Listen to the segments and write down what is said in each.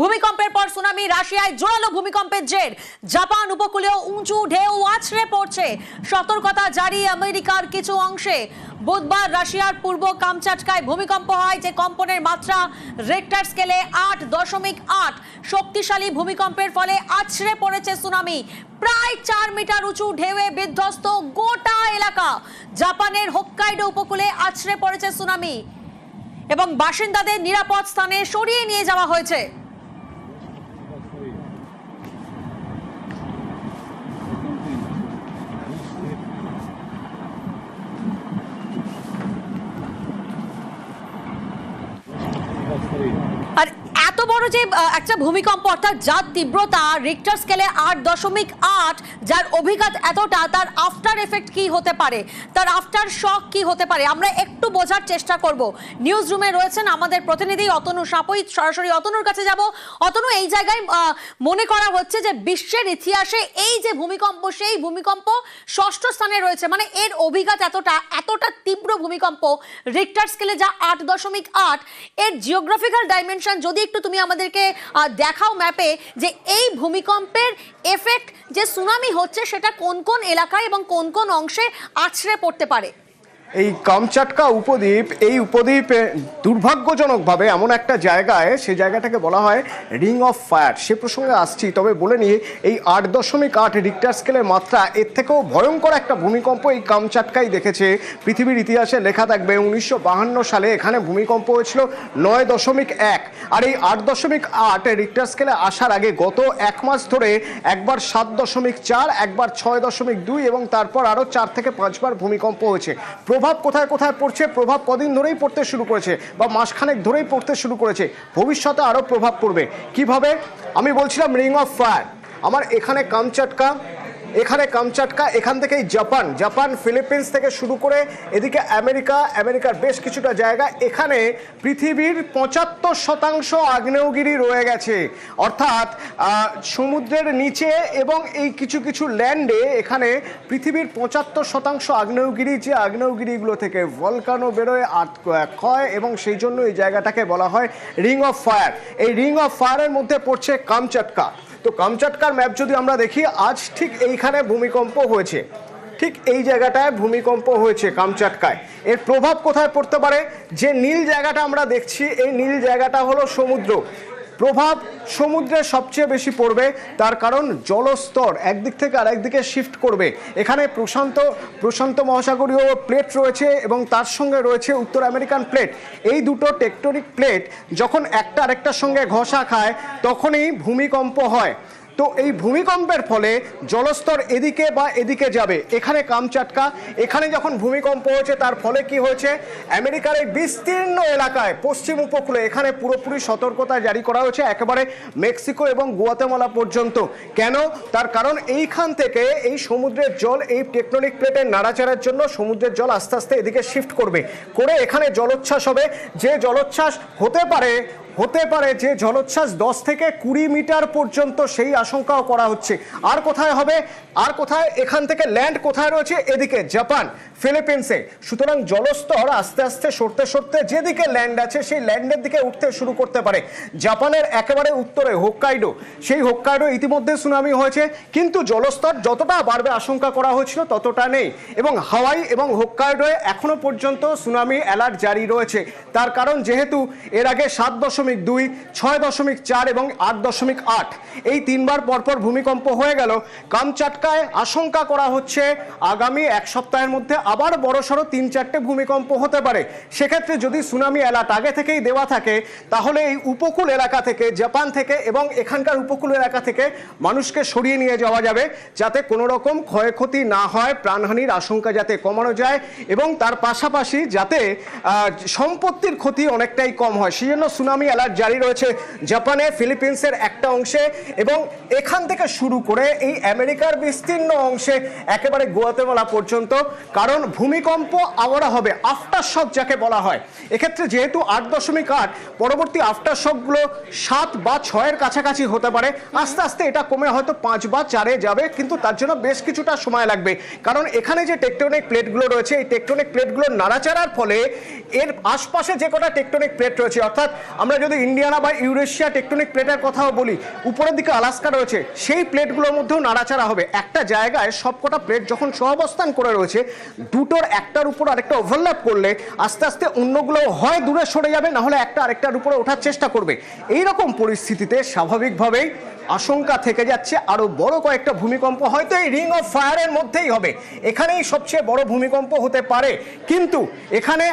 ভূমিকম্পের পর সুনামি রাশিয়ায় জোরালো ভূমিকম্পের জের। জাপান উপকূলেও উঁচু ঢেউ আছড়ে পড়ছে। সতর্কতা জারি আমেরিকার কিছু অংশে। বুধবার রাশিয়ার পূর্ব কামচাটকায় ভূমিকম্প হয় যে কম্পনের মাত্রা রেক্টার স্কেলে আট দশমিক আট। শক্তিশালী ভূমিকম্পের ফলে আছড়ে পড়েছে সুনামি। প্রায় চার মিটার উঁচু ঢেউয়ে বিধ্বস্ত গোটা এলাকা। জাপানের হোক্কাইডো উপকূলে আছড়ে পড়েছে সুনামি। এবং বাসিন্দাদের নিরাপদ স্থানে সরিয়ে নিয়ে যাওয়া হয়েছে। আর যে একটা ভূমিকম্প অর্থাৎ যার তীব্রতা রিক্টার স্কেলে আট দশমিক আট, যার অভিঘাত এতটা, তার আফটার এফেক্ট কি হতে পারে? তার আফটার শক কি হতে পারে? আমরা একটু বোঝার চেষ্টা করব। নিউজ রুমে রয়েছেন আমাদের প্রতিনিধি অতনু সাপই। সরাসরি অতনুর কাছে যাব। অতনু, এই জায়গায় মনে করা হচ্ছে যে বিশ্বের ইতিহাসে এই যে ভূমিকম্প, সেই ভূমিকম্প ষষ্ঠ স্থানে রয়েছে। মানে এর অভিঘাত এতটা এতটা তীব্র ভূমিকম্প রিক্টার স্কেলে যা আট দশমিক আট, এর জিওগ্রাফিক্যাল ডাইমেনশন যদি একটু তুমি আমাদেরকে দেখাও ম্যাপে যে এই ভূমিকম্পের এফেক্ট যে সুনামি হচ্ছে সেটা কোন কোন এলাকায় এবং কোন কোন অংশে আছড়ে পড়তে পারে। এই কামচাটকা উপদ্বীপ, এই উপদ্বীপ দুর্ভাগ্যজনকভাবে এমন একটা জায়গায়, সে জায়গাটাকে বলা হয় রিং অফ ফায়ার সে প্রসঙ্গে আসছি, তবে বলে নিয়ে এই আট দশমিক আট রিক্টার স্কেলের মাত্রা, এর থেকেও ভয়ঙ্কর একটা ভূমিকম্প এই কামচাটকাই দেখেছে। পৃথিবীর ইতিহাসে লেখা থাকবে উনিশশো সালে এখানে ভূমিকম্প হয়েছিল নয় দশমিক এক। আর এই আট দশমিক আট রিক্টার স্কেলে আসার আগে গত এক মাস ধরে একবার সাত দশমিক চার, একবার ছয় দশমিক দুই এবং তারপর আরও চার থেকে পাঁচবার ভূমিকম্প হয়েছে। প্রভাব কোথায় কোথায় পড়ছে? প্রভাব কদিন ধরেই পড়তে শুরু করেছে বা মাসখানেক ধরেই পড়তে শুরু করেছে। ভবিষ্যতে আরও প্রভাব পড়বে। কীভাবে? আমি বলছিলাম রিং অফ ফায়ার আমার এখানে কামচাটকা এখানে কামচাটকা, এখান থেকেই জাপান। জাপান, ফিলিপিন্স থেকে শুরু করে এদিকে আমেরিকা, আমেরিকার বেশ কিছুটা জায়গা। এখানে পৃথিবীর পঁচাত্তর শতাংশ আগ্নেয়গিরি রয়ে গেছে। অর্থাৎ সমুদ্রের নিচে এবং এই কিছু কিছু ল্যান্ডে এখানে পৃথিবীর পঁচাত্তর শতাংশ আগ্নেয়গিরি, যে আগ্নেয়গিরিগুলো থেকে ভলকানো বেরোয় আর্থ ক্ষয় এবং সেই জন্য এই জায়গাটাকে বলা হয় রিং অফ ফায়ার। এই রিং অফ ফায়ারের মধ্যে পড়ছে কামচাটকা। তো কামচাটকার ম্যাপ যদি আমরা দেখি, আজ ঠিক এইখানে ভূমিকম্প হয়েছে। ঠিক এই জায়গাটায় ভূমিকম্প হয়েছে কামচাটকায়। এর প্রভাব কোথায় পড়তে পারে? যে নীল জায়গাটা আমরা দেখছি, এই নীল জায়গাটা হলো সমুদ্র। প্রভাব সমুদ্রে সবচেয়ে বেশি পড়বে, তার কারণ জলস্তর একদিক থেকে আরেক দিকে শিফট করবে। এখানে প্রশান্ত প্রশান্ত মহাসাগরীয় প্লেট রয়েছে এবং তার সঙ্গে রয়েছে উত্তর আমেরিকান প্লেট এই দুটো টেকটনিক প্লেট যখন একটা আরেকটার সঙ্গে ঘষা খায়, তখনই ভূমিকম্প হয়। তো এই ভূমিকম্পের ফলে জলস্তর এদিকে বা এদিকে যাবে, এখানে কামচাটকা। এখানে যখন ভূমিকম্প হয়েছে, তার ফলে কি হয়েছে? আমেরিকার এই বিস্তীর্ণ এলাকায়, পশ্চিম উপকূলে, এখানে পুরোপুরি সতর্কতা জারি করা হয়েছে একেবারে মেক্সিকো এবং গুয়াতেমালা পর্যন্ত। কেন? তার কারণ এইখান থেকে এই সমুদ্রের জল এই টেকটনিক প্লেটের নাড়াচাড়ার জন্য সমুদ্রের জল আস্তে আস্তে এদিকে শিফট করবে। করে এখানে জলোচ্ছ্বাস হবে। যে জলোচ্ছ্বাস হতে পারে হতে পারে যে জলোচ্ছ্বাস দশ থেকে কুড়ি মিটার পর্যন্ত সেই আশঙ্কাও করা হচ্ছে। আর কোথায় হবে? আর কোথায়? এখান থেকে ল্যান্ড কোথায় রয়েছে? এদিকে জাপান, ফিলিপিন্সে। সুতরাং জলস্তর আস্তে আস্তে সরতে সরতে যেদিকে ল্যান্ড আছে, সেই ল্যান্ডের দিকে উঠতে শুরু করতে পারে। জাপানের একেবারে উত্তরে হোক্কাইডো। সেই হোক্কাইডো ইতিমধ্যে সুনামি হয়েছে। কিন্তু জলস্তর যতটা বাড়বে আশঙ্কা করা হয়েছিল ততটা নেই। এবং হাওয়াই এবং হোক্কাইডোয় এখনও পর্যন্ত সুনামি অ্যালার্ট জারি রয়েছে। তার কারণ যেহেতু এর আগে সাত দশমিক দুই, ছয় দশমিক চার এবং আট দশমিক আট। এই তিনবার পরপর ভূমিকম্প হয়ে গেল। কামচাটকায় আশঙ্কা করা হচ্ছে আগামী এক সপ্তাহের মধ্যে আবার বড়সড় তিন চারটে ভূমিকম্প হতে পারে। সেক্ষেত্রে যদি সুনামি অ্যালার্ট আগে থেকেই দেওয়া থাকে, তাহলে এই উপকূল এলাকা থেকে, জাপান থেকে এবং এখানকার উপকূল এলাকা থেকে মানুষকে সরিয়ে নিয়ে যাওয়া যাবে, যাতে কোনো রকম ক্ষয়ক্ষতি না হয়, প্রাণহানির আশঙ্কা যাতে কমানো যায় এবং তার পাশাপাশি যাতে সম্পত্তির ক্ষতি অনেকটাই কম হয়। সেই জন্য সুনামি অ্যালার্ট জারি রয়েছে জাপানে, ফিলিপিন্সের একটা অংশে এবং এখান থেকে শুরু করে এই আমেরিকার বিস্তীর্ণ অংশে একেবারে গোয়াতেমালা পর্যন্ত, কারণ ভূমিকম্প আওয়ারা হবে আফটার শক যাকে বলা হয়। এক্ষেত্রে যেহেতু আট দশমিক আট, পরবর্তী আফটার শকগুলো সাত বা ছয়ের কাছাকাছি হতে পারে। আস্তে আস্তে এটা কমে হয়তো পাঁচ বা চারে যাবে, কিন্তু তার জন্য বেশ কিছুটা সময় লাগবে। কারণ এখানে যে টেকটনিক প্লেটগুলো রয়েছে, এই টেকটনিক প্লেটগুলো নাড়াচাড়ার ফলে এর আশপাশে যে কটা টেকটনিক প্লেট রয়েছে, অর্থাৎ আমরা যদি ইন্ডিয়ানা বা ইউরেশিয়া টেকটনিক প্লেটের কথাও বলি, উপরের দিকে আলাস্কা রয়েছে, সেই প্লেটগুলোর মধ্যেও নাড়াচাড়া হবে। একটা জায়গায় সবকটা প্লেট যখন সহাবস্থান করে রয়েছে, দুটোর একটার উপর আরেকটা ওভারল্যাপ করলে আস্তে আস্তে অন্যগুলো হয় দূরে সরে যাবে, না হলে একটা আরেকটার উপরে ওঠার চেষ্টা করবে। এই রকম পরিস্থিতিতে স্বাভাবিকভাবেই আশঙ্কা থেকে যাচ্ছে, আরও বড় কয়েকটা ভূমিকম্প হয়তো এই রিং অফ ফায়ারের মধ্যেই হবে। এখানেই সবচেয়ে বড় ভূমিকম্প হতে পারে। কিন্তু এখানে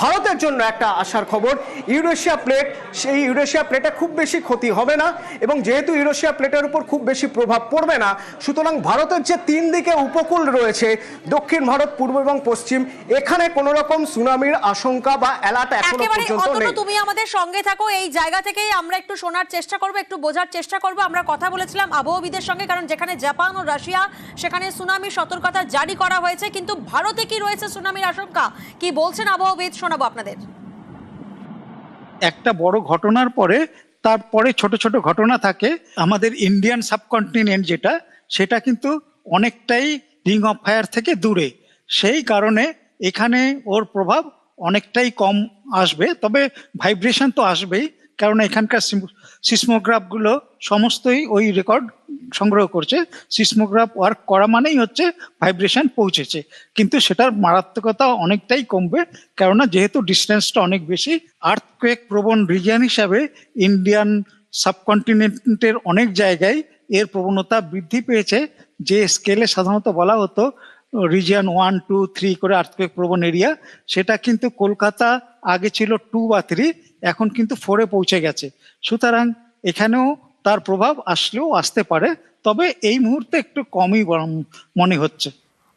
ভারতের জন্য একটা আশার খবর ইউরেশিয়া প্লেট সেই ইউরেশিয়া প্লেটে খুব বেশি ক্ষতি হবে না এবং যেহেতু ইউরেশিয়া প্লেটের উপর খুব বেশি প্রভাব পড়বে না সুতরাং ভারতের যে তিন দিকে উপকূল রয়েছে দক্ষিণ ভারত পূর্ব এবং পশ্চিম এখানে কোনো রকম সুনামির আশঙ্কা বা অ্যালার্ট এখনও পর্যন্ত নেই। তুমি আমাদের সঙ্গে থাকো এই জায়গা থেকেই আমরা একটু শোনার চেষ্টা করব একটু বোঝার চেষ্টা করব। আমরা কথা বলেছিলাম আবহবিদের সঙ্গে কারণ যেখানে জাপান ও রাশিয়া সেখানে সুনামি সতর্কতা জারি করা হয়েছে কিন্তু ভারতে কি রয়েছে সুনামির আশঙ্কা? কি বলছেন আবহবিদ? শোনাবো আপনাদের। একটা বড় ঘটনার পরে, তারপরে ছোট ছোট ঘটনা থাকে। আমাদের ইন্ডিয়ান সাবকন্টিনেন্ট যেটা, সেটা কিন্তু অনেকটাই রিং অফ ফায়ার থেকে দূরে। সেই কারণে এখানে ওর প্রভাব অনেকটাই কম আসবে, তবে ভাইব্রেশন তো আসবেই। কারণ এখানকার সিসমোগ্রাফগুলো সমস্তই ওই রেকর্ড সংগ্রহ করছে। সিসমোগ্রাফ ওয়ার্ক করা মানেই হচ্ছে ভাইব্রেশন পৌঁছেছে। কিন্তু সেটার মারাত্মকতা অনেকটাই কমবে, কেননা যেহেতু ডিস্টেন্সটা অনেক বেশি আর্থকোয়েক প্রবণ রিজিয়ান হিসাবে ইন্ডিয়ান সাবকন্টিনেন্টের অনেক জায়গায় এর প্রবণতা বৃদ্ধি পেয়েছে। যে স্কেলে সাধারণত বলা হতো রিজিয়ন ওয়ান টু থ্রি করে আর্থকোয়েক প্রবণ এরিয়া সেটা কিন্তু কলকাতা আগে ছিল টু বা থ্রি এখন কিন্তু ফোরে পৌঁছে গেছে। সুতরাং এখানেও তার প্রভাব আসলেও আসতে পারে, তবে এই মুহূর্তে একটু কমই মনে হচ্ছে।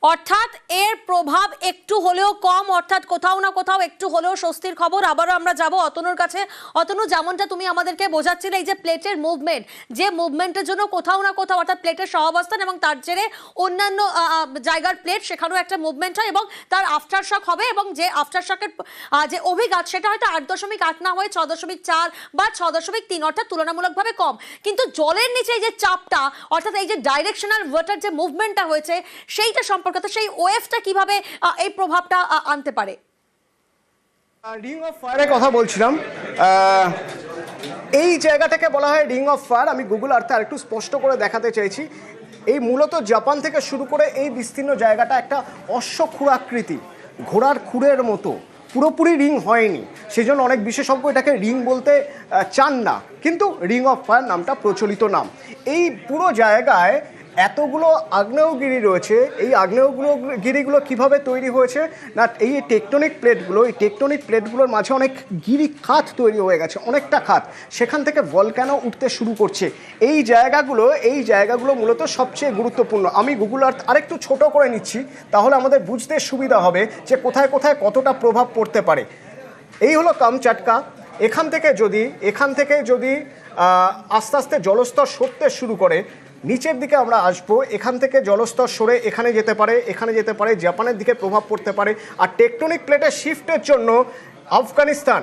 অর্থাৎ এর প্রভাব একটু হলেও কম, অর্থাৎ কোথাও না কোথাও একটু হলেও স্বস্তির খবর। আবারও আমরা যাব অতনুর কাছে। অতনু, যেমনটা তুমি আমাদেরকে বোঝাচ্ছিলে, এই যে প্লেটের মুভমেন্ট যে মুভমেন্টের জন্য কোথাও না কোথাও অর্থাৎ প্লেটের সহাবস্থান এবং তার জেরে অন্যান্য জায়গার প্লেট সেখানেও একটা মুভমেন্ট হয় এবং তার আফটার শক হবে এবং যে আফটার শকের যে অভিঘাত, সেটা হয়তো আট দশমিক আট না হয়ে ছ দশমিক চার বা ছ দশমিক তিন অর্থাৎ তুলনামূলকভাবে কম। কিন্তু জলের নিচে এই যে চাপটা, অর্থাৎ এই যে ডাইরেকশনাল ওয়াটার যে মুভমেন্টটা হয়েছে, সেইটা সম্পর্কে তো সেই ওয়েভটা কীভাবে এই প্রভাবটা আনতে পারে? রিং অফ ফায়ারের কথা বলছিলাম। এই জায়গাটাকে বলা হয় রিং অফ ফায়ার আমি গুগল আর্থে আরেকটু স্পষ্ট করে দেখাতে চাইছি। এই মূলত জাপান থেকে শুরু করে এই বিস্তীর্ণ জায়গাটা একটা অশ্বক্ষুরাকৃতি ঘোড়ার খুরের মতো। পুরোপুরি রিং হয়নি। সেজন্য অনেক বিশেষজ্ঞ এটাকে রিং বলতে চান না। কিন্তু রিং অফ ফায়ার নামটা প্রচলিত নাম। এই পুরো জায়গায় এতগুলো আগ্নেয়গিরি রয়েছে, এই আগ্নেয়গুলো গিরিগুলো কীভাবে তৈরি হয়েছে? না, এই টেকটনিক প্লেটগুলো, এই টেকটনিক প্লেটগুলোর মাঝে অনেক গিরি খাত তৈরি হয়ে গেছে, অনেকটা খাত। সেখান থেকে ভলক্যানো উঠতে শুরু করছে। এই জায়গাগুলো এই জায়গাগুলো মূলত সবচেয়ে গুরুত্বপূর্ণ। আমি গুগল আর্থ আরেকটু ছোট করে নিচ্ছি, তাহলে আমাদের বুঝতে সুবিধা হবে যে কোথায় কোথায় কতটা প্রভাব পড়তে পারে। এই হলো কামচাটকা। এখান থেকে যদি, এখান থেকে যদি আস্তে আস্তে জলস্তর সরতে শুরু করে নিচের দিকে আমরা আসব। এখান থেকে জলস্তর সরে এখানে যেতে পারে, এখানে যেতে পারে, জাপানের দিকে প্রভাব পড়তে পারে। আর টেকটনিক প্লেটের শিফটের জন্য আফগানিস্তান,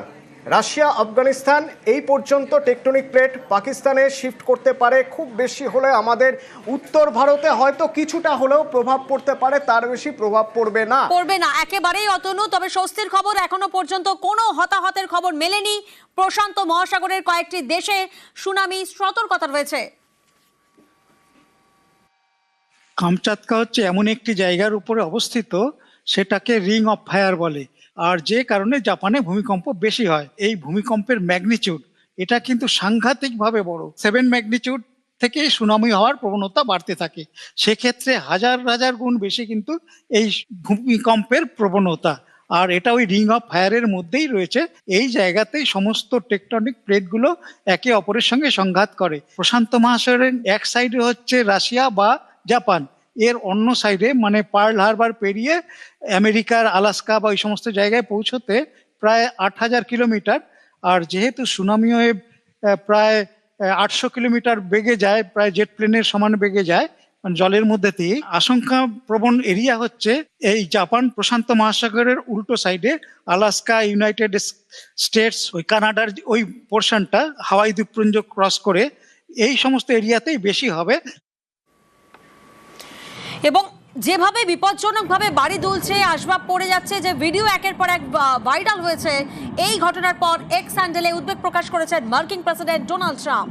রাশিয়া, আফগানিস্তান, এই পর্যন্ত টেকটনিক প্লেট পাকিস্তানে শিফট করতে পারে। খুব বেশি হলে আমাদের উত্তর ভারতে হয়তো কিছুটা হলেও প্রভাব পড়তে পারে, তার বেশি প্রভাব পড়বে না। পড়বে না, একেবারেই অতনু তবে স্বস্তির খবর এখনও পর্যন্ত কোনো হতাহতের খবর মেলেনি প্রশান্ত মহাসাগরের কয়েকটি দেশে। সুনামি, সতর্কতা রয়েছে। কামচাতকা হচ্ছে এমন একটি জায়গার উপরে অবস্থিত, সেটাকে রিং অফ ফায়ার বলে। আর যে কারণে জাপানে ভূমিকম্প বেশি হয়। এই ভূমিকম্পের ম্যাগনিচিউড, এটা কিন্তু সাংঘাতিকভাবে বড়। সেভেন ম্যাগনিচিউড থেকে সুনামি হওয়ার প্রবণতা বাড়তে থাকে। সেক্ষেত্রে হাজার হাজার গুণ বেশি কিন্তু এই ভূমিকম্পের প্রবণতা। আর এটা ওই রিং অফ ফায়ারের মধ্যেই রয়েছে। এই জায়গাতেই সমস্ত টেকটনিক প্লেটগুলো একে অপরের সঙ্গে সংঘাত করে। প্রশান্ত মহাসাগরের এক সাইডে হচ্ছে রাশিয়া বা জাপান। এর অন্য সাইডে মানে পার্ল হারবার পেরিয়ে আমেরিকার আলাস্কা বা ওই সমস্ত জায়গায় পৌঁছতে প্রায় আট হাজার কিলোমিটার। আর যেহেতু সুনামি ওয়েভ প্রায় আটশো কিলোমিটার বেগে যায়, প্রায় জেট প্লেনের সমান বেগে যায় মানে জলের মধ্যে দিয়ে আশঙ্কা প্রবণ এরিয়া হচ্ছে এই জাপান প্রশান্ত মহাসাগরের উল্টো সাইডে আলাস্কা ইউনাইটেড স্টেটস ওই কানাডার ওই পোর্শনটা হাওয়াই দ্বীপপুঞ্জ ক্রস করে, এই সমস্ত এরিয়াতেই বেশি হবে। এবং যেভাবে বিপজ্জনকভাবে বাড়ি দুলছে, আসবাব পড়ে যাচ্ছে, যে ভিডিও একের পর এক ভাইরাল হয়েছে, এই ঘটনার পর এক্স হ্যান্ডেলে উদ্বেগ প্রকাশ করেছেন মার্কিন প্রেসিডেন্ট ডোনাল্ড ট্রাম্প